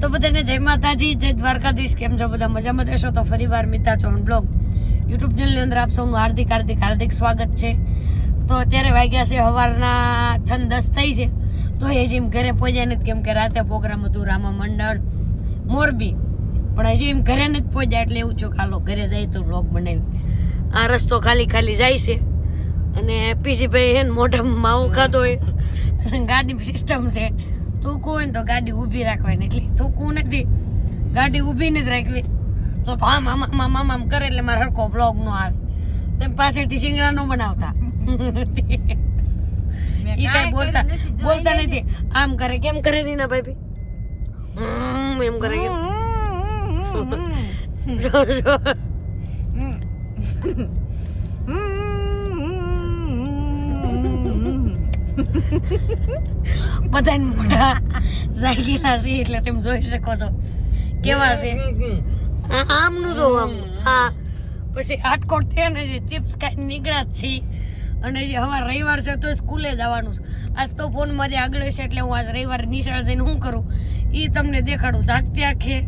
તો બધાને જય માતાજી, જય દ્વારકાધીશ. કેમ છો બધા? મજામાં દેશો તો ફરી વાર મિતા ચૌહાણ બ્લોગ યુટ્યુબ ચેનલની અંદર આપ સૌનું હાર્દિક હાર્દિક હાર્દિક સ્વાગત છે. તો અત્યારે વાગ્યા છે સવારના છ દસ થઈ છે. તો એ જેમ ઘરે પહોંચ્યા નથી, કેમ કે રાતે પ્રોગ્રામ હતું રામા મંડળ, મોરબી. પણ હજી એમ ઘરે નથી પહોંચ્યા એટલે એવું છું ખાલો ઘરે જાય તો બ્લોગ બનાવી. આ રસ્તો ખાલી ખાલી જાય છે. અને પીજીભાઈ હે ને મોઢામાં માવો ખાતો હોય. અને ગાડી સિસ્ટમ છે. થૂકવું હોય ને તો ગાડી ઊભી રાખવાની એટલે થૂકવું નથી. ગાડી ઊભી નથી રાખવી. તો આમ આમ આમ આમ આમ કરે એટલે મારા હરકો બ્લોગ નો આવે. તેમ પાસેથી શિંગડા નો બનાવતા. એ કઈ બોલતા બોલતા નથી. આમ કરે કેમ કરે રીના ભાઈ એમ કરે કેમ? જો જો. બધાને મોઢા જાગીલા છે એટલે તમે જોઈ શકો છો. કેવા છે? આમનું જો આમ. હા. પછી હાટકોટ થયા ને જે ચિપ્સ ખાઈને નીકળ્યા જ છીએ અને જે હવે રવિવાર છે તો સ્કૂલે જવાનું છે. આજ તો ફોન મારી આગળ છે એટલે હું આજ રવિવારે નિશાળ જઈને શું કરું? એ તમને દેખાડું. જાગતી આખે.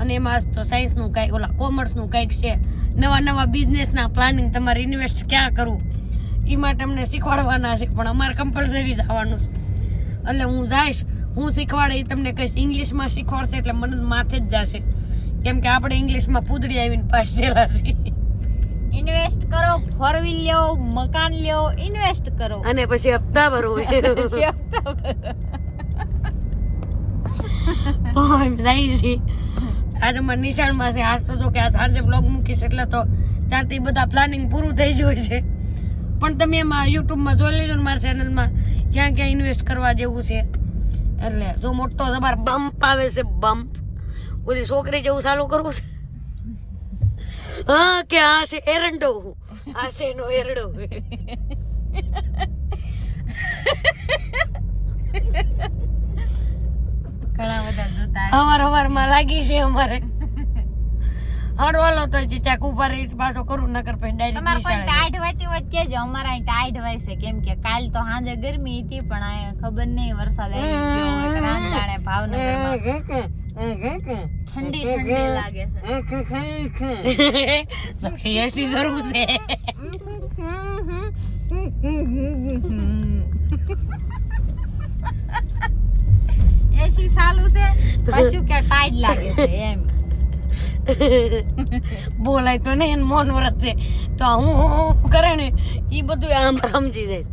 અને એમાં આજ તો સાયન્સનું કાંઈક ઓલા કોમર્સનું કાંઈક છે. નવા નવા બિઝનેસના પ્લાનિંગ તમારે ઇન્વેસ્ટ ક્યાં કરવું એ માટે અમને શીખવાડવાના છે પણ અમારે કમ્પલસરી જવાનું છે. એટલે હું જઈશ હું શીખવાડે એ તમને કહીશ ઇંગ્લિશમાં શીખવાડશે એટલે મને માથે જ જશે. કેમ કે આપણે ઇંગ્લિશમાં પૂદડી આવીને પાસ થયેલા છીએ. ઇન્વેસ્ટ કરો ફોર વ્હીલ લ્યો મકાન લ્યો ઇન્વેસ્ટ કરો. અને પછી હપ્તા ભરો પછી તો એમ જાય છે. આજે મને નિશાળમાં છે આજ તો જો કે આ સાંજે બ્લોગ મૂકીશ એટલે તો ત્યાંથી બધા પ્લાનિંગ પૂરું થઈ ગયું છે. પણ તમે એમાં યુટ્યુબમાં જોઈ લેજો ને મારા ચેનલમાં ક્યાં ક્યાં ઇન્વેસ્ટ કરવા જેવું છે. એટલે જો મોટો તમારે બમ્પ આવે છે બમ્પ ઓલી છોકરી જેવું ચાલુ કરવું છે. હા કે આ છે એરંડો. આ છે એનો એરડો. ઘણા બધા જોતા હવાર હવારમાં લાગી છે અમારે. હડવાલો તો જે ત્યાં ઊભા રહી પાછો કરું નગર પછી તમારે કોઈ ડાયરેક્ટ ટાઈટ વાતી વચ કેજો અમારે અહીં ટાઈટ હોય છે કેમ કે કાલ તો સાંજે ગરમી હતી પણ અહીંયા ખબર નહીં વરસાદ આવી ગયો હોય રાંધાણે ભાવનગરમાં. ઠંડી ઠંડી લાગે છે. એસી જરૂર છે. એસી ચાલુ છે પાછું કે ટાઈટ લાગે છે એમ. બોલાય તો નહીં મોન વ્રત છે. તો હું હું હું કરે ને એ બધું આમ સમજી જાય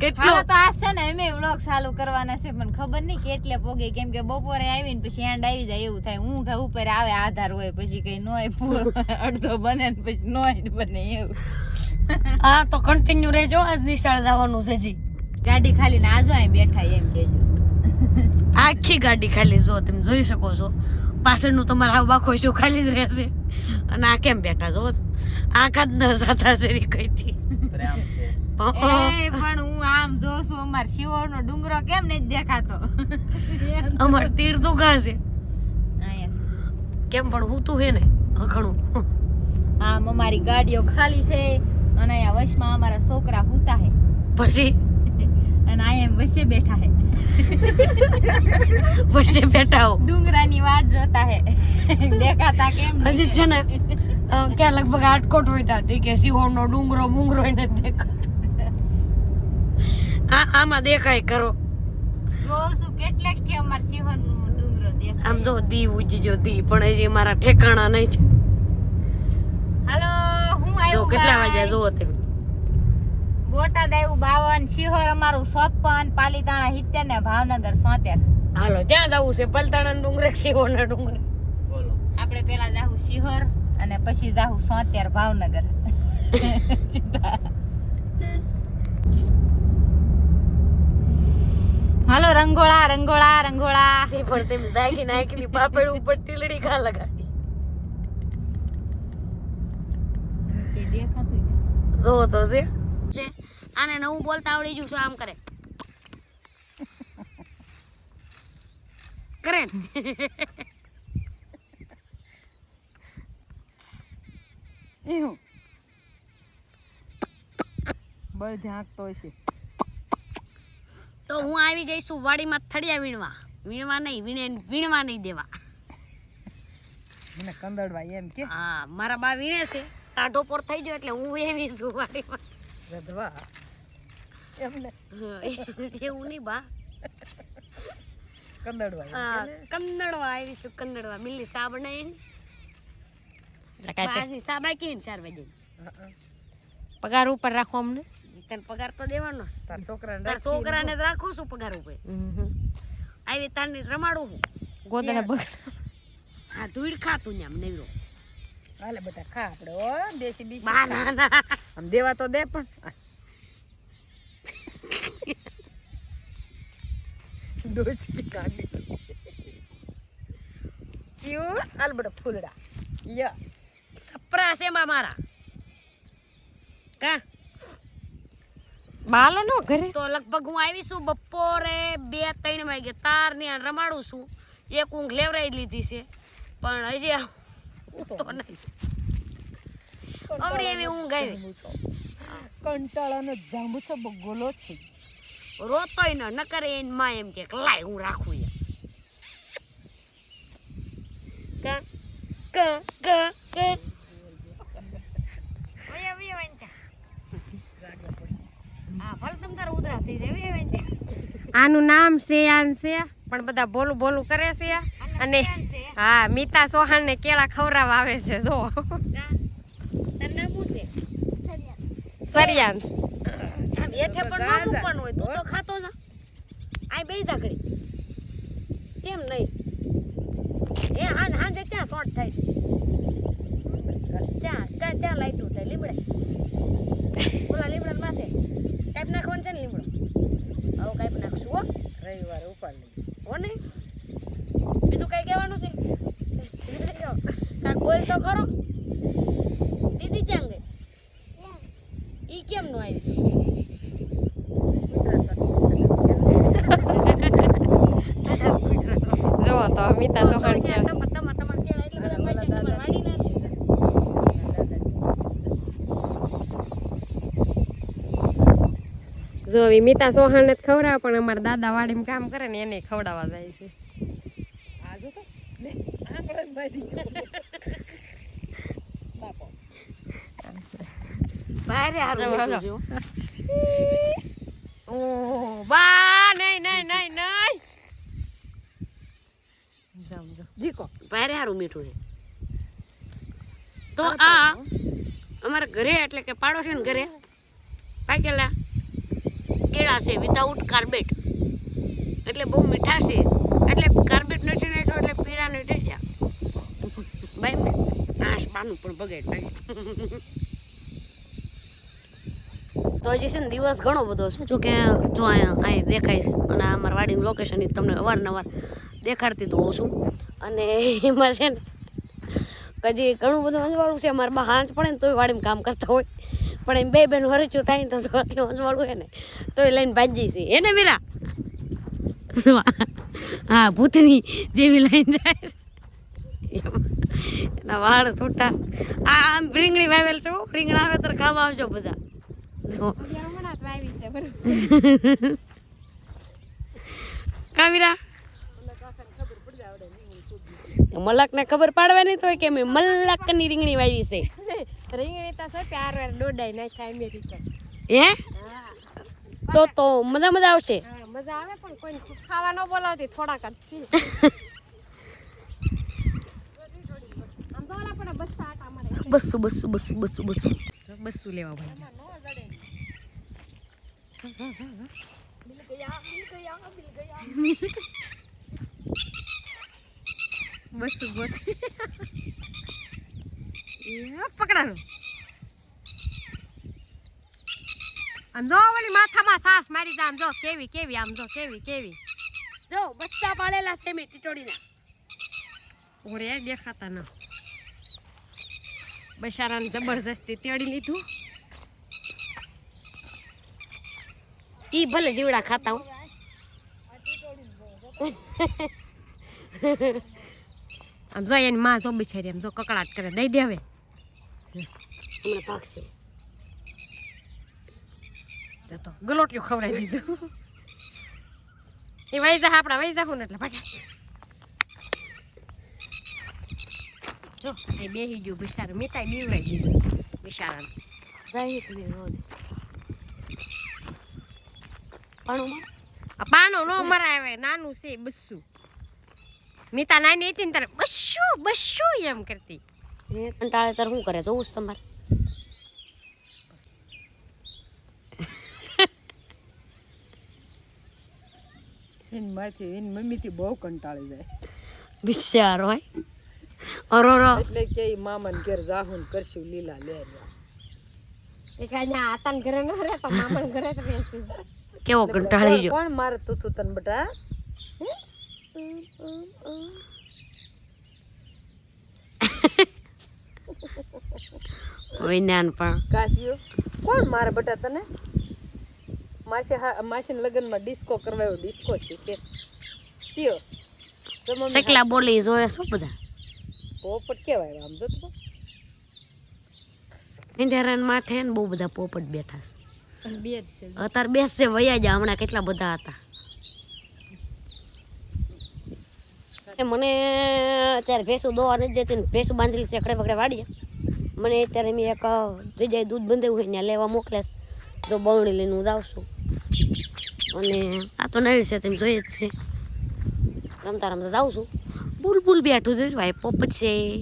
કેટલો તો આ છે ને એમે વ્લોગ ચાલુ કરવાના છે પણ ખબર નહીં કેટલે પોગે. કેમ કે બપોરે આવીને પછી એન્ડ આવી જાય એવું થાય. ઊંઘ ઉપર આવે આધાર હોય પછી કઈ નોય પૂરો. અડધો બને ને પછી નોય બને એવું. હા તો કન્ટિન્યુ રહેજો. આજ નિશાળ જવાનું છે જી ગાડી ખાલી ને આજો બેઠા એમ કેજો આખી ગાડી ખાલી જો તમે જોઈ શકો છો. પાછળનું તમારા આવું બાખો શું ખાલી જ રહેશે. અને આ કેમ બેઠા જો આખા જ ન સાતા છે. કઈથી એ પણ હું આમ જોઉં છું અમાર શિવોનો ડુંગરો કેમ નથી દેખાતો? અમાર તીર તો છે. અહીંયા કેમ પણ હું તું હે ને ઘણું. આમ અમારી ગાડીઓ ખાલી છે અને અહીંયા વશમાં અમારા છોકરા હુતા હે. પછી? અને અહીંયા વચ્ચે બેઠા છે પછી બેઠા હો. ડુંગરાની વાટ જોતા હે. દેખાતા કેમ? હજી છે ને ક્યાં લગભગ આટકોટ વઈટા હતી કે સિંહોનો ડુંગરો બુંગરો એને દેખાતો. આ આમાં દેખાય કરો જોઉં કેટલેકથી અમાર સિંહણનો ડુંગરો દેખાય. આમ તો દી ઉજજો દી પણ હજી મારા ઠેકાણા નહીં છે. હાલો હું આવ્યો આવ્યું કેટલા વાગ્યા જોવો તમે. બોટાદ આવ્યું બાવન શિહોર અમારું છપ્પન પાલીતાણા સિત્તેર ને ભાવનગર સોતેર. હાલો ક્યાં જવું છે? પલતાણા ડુંગરે શિહોર ના ડુંગરે? આપણે પેલા જાહું શિહોર અને પછી જાહું સોતેર ભાવનગર. હાલો રંગોળા રંગોળા રંગોળા. તે પણ તેમ જાગી નાખી પાપડ ઉપર ટીલડી ખા લગાડી. દેખાતું જો તો છે. આને નવું બોલતા આવડી ગયું છું આમ કરે. કરે એવું. તો હું આવી ગઈ છું વાડીમાં થળિયા વીણવા. વીણવા નહીં વીણે વીણવા નહીં દેવા. મને કંદડવા એમ કે. હા મારા બા વીણે છે. ટાઢો પોર થઈ ગયો એટલે હું એવી છું વાડીમાં. રધવા એમને. એવું નહીં બા. કંદડવા. હા, કંદડવા આવી છું કંદડવા. મિલ્લી સા બનાવી સા બાકી ને ચાર વાગે. પગાર ઉપર રાખો અમને. તને પગાર તો દેવાનો તાર છોકરાને તાર રાખી છોકરાને રાખું છું પગાર ઉપર. આવી તારને રમાડું હું. ગોદડા બગ હા ધૂળ ખાતું ને આમ નવરો. હાલે બધા ખા આપણે ઓ દેશી બીસી ના ના. આમ દેવા તો દે પણ. ડોસકી કાઢી ક્યુ? હાલ ફૂલડા. યા સપરા છે મારા. કા? બાલો નો ઘરે? તો લગભગ હું આવી છું બપોરે બે ત્રણ વાગે. તાર ને રમાડું છું. એક ઊંઘ લેવરાઈ લીધી છે. પણ હજી આ ઊઠતો નહીં હમણાં એવી ઊંઘ આવી. કંટાળાનો જાંબુ છો બગોલો છે. રોતોય ન નકર એનમાં એમ કે લાય હું રાખું એમ. કા કા કા કા. ઓય ઓય વાંચા. હા ભલે તમ તાર ઉધરા થઈ જાય ઓય વાંચા. આનું નામ શ્રેયાન છે પણ બધા બોલું બોલું કરે છે. અને હા મીતા સોહાણ ને કેળા ખવરાવ આવે છે જો. સરિયાન. હેઠે પણ ન મૂકવાનું હોય તું તો ખાતો જા. આય બે જા કેમ નહીં? એ હાન હાંજે ક્યાં શોર્ટ થાય છે? ક્યાં ક્યાં ક્યાં લાઈટું થાય લીમડે? ઓલા લીમડા પાસે કાંઈક નાખવાનું છે ને લીમડો? હવે કાંઈક નાખશું હો. રવિવારે ઉપાડ હો ને બીજું કઈ કહેવાનું છે? કોઈ બોલ તો ખરો. દીદી ક્યાં ગઈ? ઈ કેમ નો આવી જો તો મીતા સોહાણ કે જો હવે મીતા સોહાણ ને ખવડાવે પણ અમારા દાદા વાડીમાં કામ કરે ને એને ખવડાવવા જાય છે. આ જો તો? લે આંગળે મારી બાપો. જો, જો. ઓહ બા નહીં નહીં નહીં નહીં જામ જો જીકો ભારે સારું મીઠું છે. તો આ અમારા ઘરે એટલે કે પાડોશી ને ઘરે પાકેલા કેળા છે વિધાઉટ કાર્બેટ એટલે બહુ મીઠા છે. એટલે કાર્બેટ નથી નાખ્યો એટલે પીરા નથી જા. ભાઈ આશ પાનું પણ બગાડ ભાઈ તો હજી છે ને દિવસ ઘણો બધો છે. જો કે જો અહીંયા અહીં દેખાય છે. અને આ અમારા વાડીનું લોકેશન તમને અવારનવાર દેખાડતી તો હોઉં છું. અને એમાં છે ને હજી ઘણું બધું અંજવાળું છે મારા બા હાંચ પડે ને તોય વાડીમાં કામ કરતા હોય. પણ એમ બે બેન વરચ્યું થાય ને તો સવારથી અંજવાળું હોય ને તોય લઈને ભાજી છે. એને મીરા? હા ભૂતની જેવી લઈને જાય એના વાળ છૂટા. આ આમ રીંગણી વાવેલ છો. રીંગણા આવે તો ખાવા આવજો બધા. જો. હમણાં જ વાવી છે બરોબર કાવીરા મલક ને ખબર પાડવાની તો કે મેં મલકની રીંગણી વાવી છે. રીંગણી તો છે પ્યાર વાર દોડાઈ નાખે અમેરિકન હે? તો તો મજા મજા આવશે. મજા આવે પણ કોઈ ખાવા ન બોલાવતી થોડાક જ છે. બસ લેવા બસ્સું ગોત. પકડાનું. આમ જો ઓલી માથામાં સાસ મારી જા આમ જો કેવી કેવી આમ જો કેવી કેવી. જો બચ્ચા પાળેલા છે મેં ટીટોડીના ઓરે દેખાતા ન. બશારાને જબરજસ્તી તેડી લીધું. ઈ ભલે જીવડા ખાતા હો. આમ જો એની માં જો બિચારી આમ જો કકડાટ કરે. દઈ દેવે હમણાં પાકશે. તો ગલોટિયું ખવડાવી દીધું. એ જા આપણા વહી હું એટલે ભાગ્યા જો એ બેહી ગયું બિચારું. મિતાઈ બીવાઈ ગયું આ પાણું નો મરાવે નાનું છે બસ્સું. મિતા નાની હતી ને તારે બસ્સું બસ્સું એમ કરતી. કંટાળે તાર શું કરે? જોવું તમારે. એની માથી એની મમ્મીથી બહુ કંટાળી જાય. બિચારો હોય. અરોરો. એટલે કે મામાને ઘેર જાહું ને કરશું લીલા લે એ કાંઈ ના આતાને ઘરે ન રહેતો મામાને ઘરે જ રહેશે કેવો કંટાળી ગયો. કોણ મારે તું તું તને બટા? વિજ્ઞાન પણ કાશીઓ કોણ મારે બટા તને? માસી હા માસીને લગ્નમાં ડિસ્કો કરવાયો ડિસ્કો છે કે? તો મમ્મી એકલા બોલી જોયે શું બધા? પોપટ કેવાય આમ જો તો. ઇન્ડિયન માથે ને બહુ બધા પોપટ બેઠા છે. બે જ છે. અત્યારે બેસશે વયા જા હમણાં કેટલા બધા હતા એ મને અત્યારે ભેંસું દોવા નથી દેતી ને ભેંસું બાંધેલી છે, ખડે પકડે વાડીએ. મને અત્યારે મેં એક જગ્યાએ દૂધ બંધાવ્યું હોય ત્યાં લેવા મોકલે તો બવણી લઈને હું જાઉં છું. અને આ તો નવી છે, તેમ જોઈએ જ છે. રમતા રમતા જાઉં છું. બુલબુલ બેઠું છે, ભાઈ, પોપટ છે.